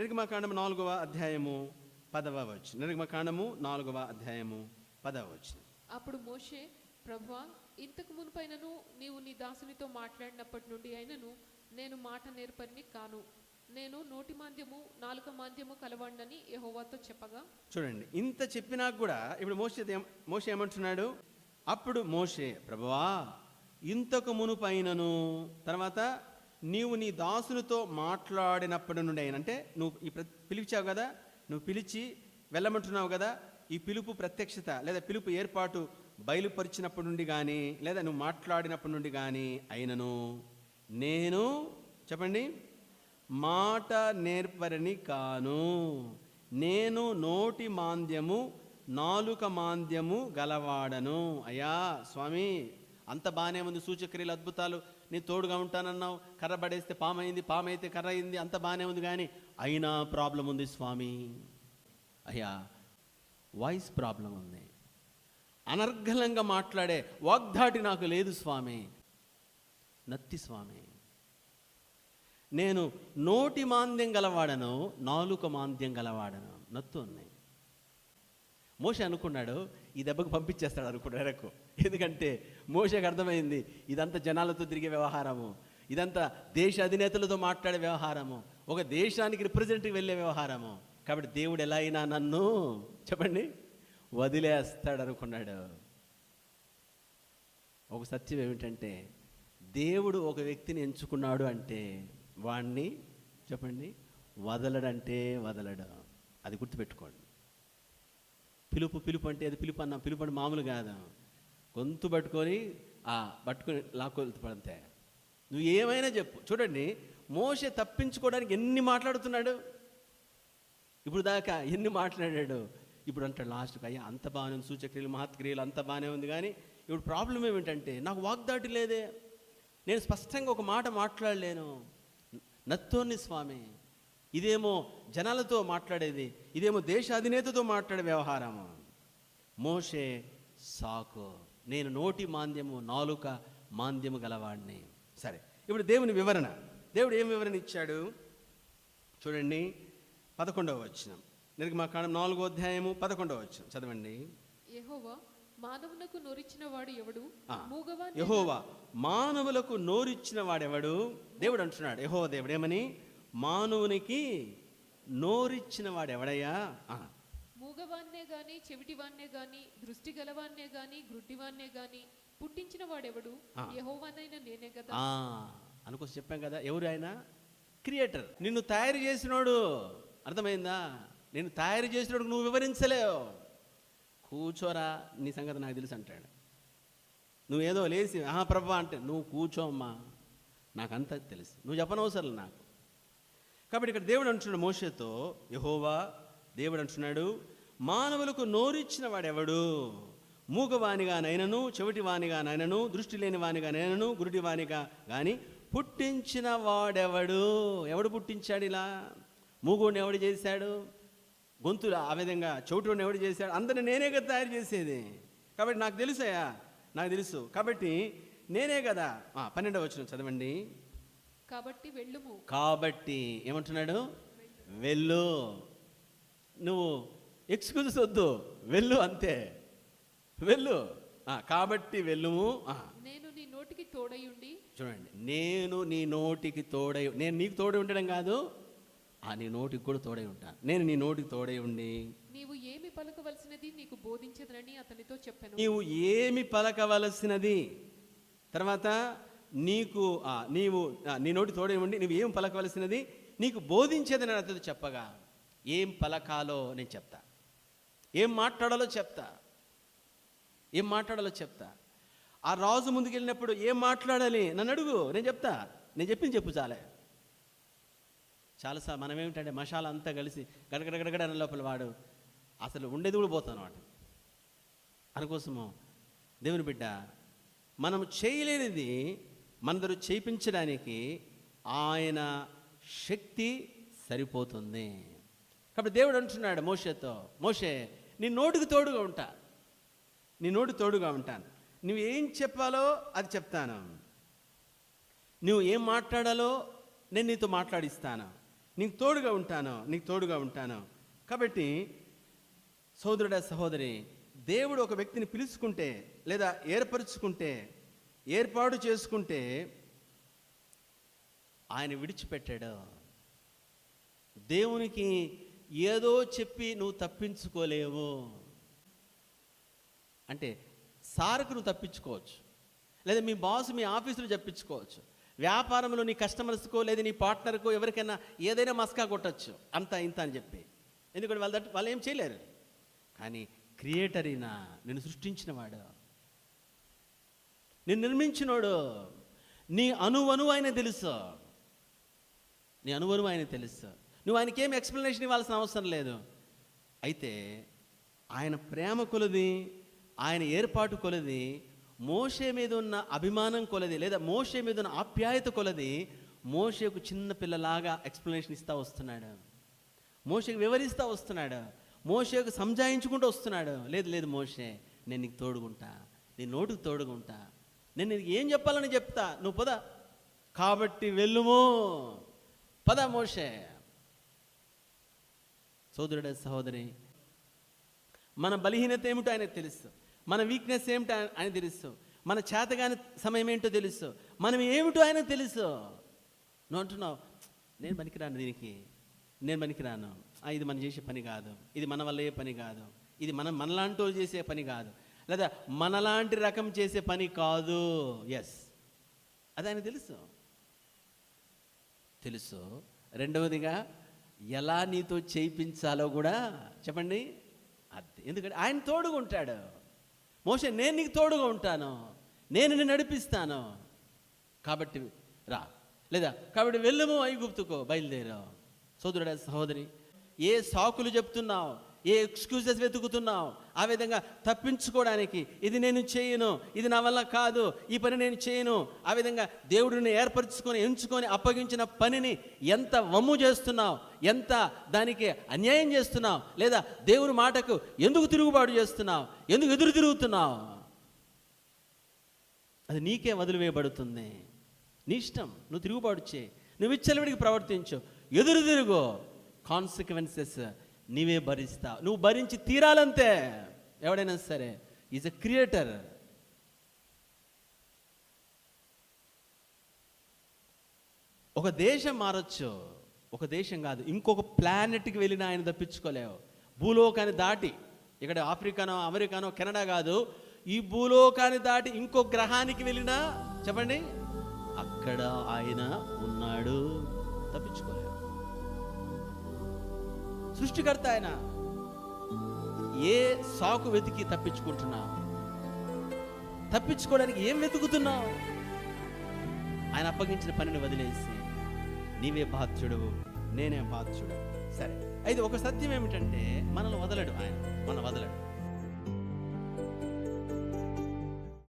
నిర్గమకాండము నాలుగవ అధ్యాయము పదవ వచ్చు నిర్గమకాండము నాలుగవ అధ్యాయము పదవ వచ్చు అప్పుడు మోషే ప్రభువా ఇంతకు మునుపైనను నీవు నీ దాసునితో మాట్లాడినప్పటి నుండి అయినను నేను మాట నేర్పరిని కాను. నేను నోటి మాంద్యము నాలుక మాంద్యము కలవండని యెహోవాతో చెప్పగా చూడండి ఇంత చెప్పినా కూడా ఇప్పుడు మోసే మోసే ఏమంటున్నాడు? అప్పుడు మోసే ప్రభువా ఇంతకు మునుపైనను తర్వాత నీవు నీ దాసునితో మాట్లాడినప్పటి నుండి అయిన అంటే నువ్వు ఈ పిలిచావు కదా నువ్వు పిలిచి వెళ్ళమంటున్నావు కదా ఈ పిలుపు ప్రత్యక్షత లేదా పిలుపు ఏర్పాటు బయలుపరిచినప్పటి నుండి కానీ లేదా నువ్వు మాట్లాడినప్పటి నుండి కానీ అయినను. నేను చెప్పండి మాట నేర్పరని కాను. నేను నోటి మాంద్యము నాలుక మాంద్యము గలవాడను. అయ్యా స్వామి అంత బాగానే ఉంది సూచక్రియలు అద్భుతాలు. నీ తోడుగా ఉంటానన్నావు కర్ర పడేస్తే పామైంది పామైతే కర్ర అయింది అంత బాగానే ఉంది కానీ అయినా ప్రాబ్లం ఉంది స్వామి. అయ్యా వాయిస్ ప్రాబ్లం ఉంది. అనర్ఘలంగా మాట్లాడే వాగ్దాటి నాకు లేదు స్వామి. నత్తి స్వామి. నేను నోటి మాంద్యం గలవాడను నాలుక మాంద్యం గలవాడను. నత్తు ఉన్నాయి. మోష అనుకున్నాడు ఈ దెబ్బకు పంపించేస్తాడు అనుకున్నాడు ఎరకు ఎందుకంటే మోషకు అర్థమైంది ఇదంతా జనాలతో తిరిగే వ్యవహారము ఇదంతా దేశ అధినేతలతో మాట్లాడే వ్యవహారము ఒక దేశానికి రిప్రజెంట్కి వెళ్ళే వ్యవహారము. కాబట్టి దేవుడు ఎలా అయినా నన్ను చెప్పండి వదిలేస్తాడు అనుకున్నాడు. ఒక సత్యం ఏమిటంటే దేవుడు ఒక వ్యక్తిని ఎంచుకున్నాడు అంటే వాణ్ణి చెప్పండి వదలడంటే వదలడు. అది గుర్తుపెట్టుకోండి. పిలుపు పిలుపు అంటే అది పిలుపు అన్న. పిలుపు అంటే మామూలు కాదు. గొంతు పట్టుకొని ఆ పట్టుకొని లాక్కొలుతుపడితే నువ్వు ఏమైనా చెప్పు. చూడండి మోస తప్పించుకోవడానికి ఎన్ని మాట్లాడుతున్నాడు? ఇప్పుడు దాకా ఎన్ని మాట్లాడాడు? ఇప్పుడు అంటాడు లాస్ట్కి అయ్యా అంత బాగానే ఉంది. సూచక్రియలు మహత్క్రియలు అంత బాగానే ఉంది కానీ ఇప్పుడు ప్రాబ్లం ఏమిటంటే నాకు వాగ్దాటి లేదే. నేను స్పష్టంగా ఒక మాట మాట్లాడలేను. నత్తోని స్వామి ఇదేమో జనాలతో మాట్లాడేది ఇదేమో దేశ అధినేతతో మాట్లాడే వ్యవహారము. మోషే సాకు నేను నోటి మాంద్యము నాలుక మాంద్యము గలవాడిని సరే ఇప్పుడు దేవుని వివరణ. దేవుడు ఏం వివరణ ఇచ్చాడు? చూడండి పదకొండవ వచ్చిన నిర్గమాకాండం నాలుగో అధ్యాయము పదకొండవ వచ్చిన చదవండి. యెహోవా మానవునకు నొరిచిన వాడు ఎవడు? యెహోవా మానవులకు నోరిచ్చిన వాడెవడు? దేవుడు అంటున్నాడు యెహోవా దేవుడు ఏమని? మానవునికి నోరిచ్చిన వాడెవడయ్యా? ఆ, మూగవాన్నే గాని చెవిటివాన్నే గాని దృష్టి గలవాన్నే గాని గ్రుడ్డివాన్నే గాని పుట్టించిన వాడెవడు. యెహోవానైన నేనే కదా. ఆ, అనుకోసం చెప్పాం కదా ఎవరు ఆయన? క్రియేటర్. నిన్ను తయారు చేసినోడు. అర్థమైందా? నేను తయారు చేసినోడు నువ్వు వివరించలేవు. కూర్చోరా నీ సంగతి నాకు తెలుసు అంటాడు. నువ్వేదో లేచి ఆహా ప్రభా అంటే నువ్వు కూర్చోమ్మా నాకంతా తెలుసు. నువ్వు చెప్పనవసరం నాకు. కాబట్టి ఇక్కడ దేవుడు అంటున్నాడు మోషతో యహోవా దేవుడు అంటున్నాడు మానవులకు నోరిచ్చిన వాడెవడు? మూగవానిగా నైనను చెవిటి నైనను దృష్టి లేని వానిగా నైనను కానీ పుట్టించిన వాడెవడు? ఎవడు పుట్టించాడు ఇలా? మూగుడిని ఎవడు చేశాడు? గొంతులు ఆ విధంగా చెవిటిని ఎవడు చేశాడు? అందరిని నేనే కదా తయారు చేసేది. కాబట్టి నాకు తెలుసయా నాకు తెలుసు. కాబట్టి నేనే కదా. పన్నెండవ వచ్చిన చదవండి. కాబట్టి వెళ్ళుము. కాబట్టి ఏమంటున్నాడు? వెళ్ళు. నువ్వు ఎక్స్క్యూజెస్ వద్దు. వెళ్ళు అంతే. వెళ్ళు. కాబట్టి వెళ్ళుము. నేను నీ నోటికి తోడయుండి చూడండి. నేను నీ నోటికి తోడై నేను నీకు తోడై ఉండడం కాదు. ఆ నీ నోటికి కూడా తోడై ఉంటాను నేను నీ నోటికి తోడై ఉండి. నీవు ఏమి పలకవలసినది నీకు బోధించదనని అతనితో చెప్పాను. నీవు ఏమి పలకవలసినది? తర్వాత నీకు నీవు నీ నోటి తోడే ఉండి ఏం పలకవలసినది? నీకు బోధించేది నేను అతడు చెప్పగా ఏం పలకాలో నేను చెప్తా. ఏం మాట్లాడాలో చెప్తా. ఏం మాట్లాడాలో చెప్తా. ఆ రాజు ముందుకెళ్ళినప్పుడు ఏం మాట్లాడాలి? నన్ను అడుగు నేను చెప్తా. నేను చెప్పింది చెప్పు చాలే. చాలాసార్లు మనం ఏమిటంటే మసాలా అంతా కలిసి గడగడగడగడ అన్న లోపల వాడు అసలు ఉండేది కూడా పోతాను వాడు అందుకోసము దేవుని బిడ్డ మనం చేయలేనిది మనందరూ చేయించడానికి ఆయన శక్తి సరిపోతుంది. కాబట్టి దేవుడు అంటున్నాడు మోషేతో మోషే నీ నోటికి తోడుగా ఉంటా. నీ నోటి తోడుగా ఉంటాను. నువ్వు ఏం చెప్పాలో అది చెప్తాను. నువ్వు ఏం మాట్లాడాలో నేను నీతో మాట్లాడిస్తాను. నీకు తోడుగా ఉంటాను నీకు తోడుగా ఉంటాను. కాబట్టి సోదరుడ సహోదరి దేవుడు ఒక వ్యక్తిని పిలుచుకుంటే లేదా ఏర్పరుచుకుంటే ఏర్పాటు చేసుకుంటే ఆయన విడిచిపెట్టాడు. దేవునికి ఏదో చెప్పి నువ్వు తప్పించుకోలేవు. అంటే సార్కు నువ్వు తప్పించుకోవచ్చు. లేదా మీ బాస్ మీ ఆఫీసులో చెప్పించుకోవచ్చు. వ్యాపారంలో నీ కస్టమర్స్కో లేదా నీ పార్ట్నర్కో ఎవరికైనా ఏదైనా మస్కా కొట్టచ్చు. అంత ఇంత అని చెప్పి. ఎందుకంటే వాళ్ళు వాళ్ళు ఏం చేయలేరు. కానీ క్రియేటర్ అయినా నేను సృష్టించినవాడు. నేను నిర్మించినోడు. నీ అనువను ఆయన తెలుసు. నీ అనువను ఆయన తెలుసు. నువ్వు ఆయనకి ఏం ఎక్స్ప్లెనేషన్ ఇవ్వాల్సిన అవసరం లేదు. అయితే ఆయన ప్రేమ కొలది ఆయన ఏర్పాటు కొలది మోషే మీద ఉన్న అభిమానం కొలది లేదా మోషే మీద ఉన్న ఆప్యాయత కొలది మోషేకు చిన్న పిల్లలాగా ఎక్స్ప్లెనేషన్ ఇస్తా వస్తున్నాడు. మోషకు వివరిస్తూ వస్తున్నాడు. మోషకు సంజాయించుకుంటూ వస్తున్నాడు. లేదు లేదు మోషే నేను నీకు తోడుకుంటా నీ నోటుకు తోడుకుంటా నేను ఏం చెప్పాలని చెప్తా? నువ్వు పద. కాబట్టి వెళ్ళుము. పద మోషే. సోదరుడే సహోదరి మన బలహీనత ఏమిటో ఆయనకు తెలుసు. మన వీక్నెస్ ఏమిటో ఆయన- తెలుసు. మన చేతగాని సమయం ఏంటో తెలుసు. మనం ఏమిటో ఆయన తెలుసు. నువ్వు అంటున్నావు నేను పనికిరాను దీనికి. నేను పనికిరాను. ఇది మనం చేసే పని కాదు. ఇది మన వల్ల ఏ పని కాదు. ఇది మనం మనలాంటి వాళ్ళు చేసే పని కాదు. లేదా మనలాంటి రకం చేసే పని కాదు. ఎస్ అది ఆయన తెలుసు. తెలుసు. రెండవదిగా ఎలా నీతో చేయించాలో కూడా చెప్పండి. అది. ఎందుకంటే ఆయన తోడుగా ఉంటాడు. మోసే నేను నీకు తోడుగా ఉంటాను. నేను నిన్ను నడిపిస్తాను. కాబట్టి రా. లేదా కాబట్టి వెళ్ళము ఐగుప్తుకో. బయలుదేరావు సోదరుడా సహోదరి ఏ సాకులు చెప్తున్నావు? ఏ ఎక్స్క్యూజెస్ వెతుకుతున్నావు? ఆ విధంగా తప్పించుకోవడానికి ఇది నేను చేయను ఇది నా వల్ల కాదు ఈ పని నేను చేయను. ఆ విధంగా దేవుడిని ఏర్పరచుకొని ఎంచుకొని అప్పగించిన పనిని ఎంత వమ్ము చేస్తున్నావు ఎంత దానికి అన్యాయం చేస్తున్నావు లేదా దేవుని మాటకు ఎందుకు తిరుగుబాటు చేస్తున్నావు ఎందుకు ఎదురు తిరుగుతున్నావు? అది నీకే వదిలివేయబడుతుంది. నీ ఇష్టం నువ్వు తిరుగుబాటు చేయి. నువ్వు ఇచ్చలవిడికి ప్రవర్తించు. ఎదురు తిరుగు. కాన్సిక్వెన్సెస్ నీవే భరిస్తావు. నువ్వు భరించి తీరాలంతే. ఎవడైనా సరే ఈజ్ ఎ క్రియేటర్ ఒక దేశం మారచ్చు ఒక దేశం కాదు ఇంకొక ప్లానెట్కి వెళ్ళిన ఆయన తప్పించుకోలేవు. భూలోకాన్ని దాటి ఇక్కడ ఆఫ్రికానో అమెరికానో కెనడా కాదు ఈ భూలోకాన్ని దాటి ఇంకో గ్రహానికి వెళ్ళినా చెప్పండి అక్కడ ఆయన ఉన్నాడు తప్పించుకోలేవు. సృష్టికర్త ఆయన. ఏ సాకు వెతికి తప్పించుకుంటున్నావు? తప్పించుకోవడానికి ఏం వెతుకుతున్నావు? ఆయన అప్పగించిన పనిని వదిలేసి నీవే బాధ్యుడు నేనే బాధ్యుడు. సరే అయితే ఒక సత్యం ఏమిటంటే మనల్ని వదలడు ఆయన మన వదలడు.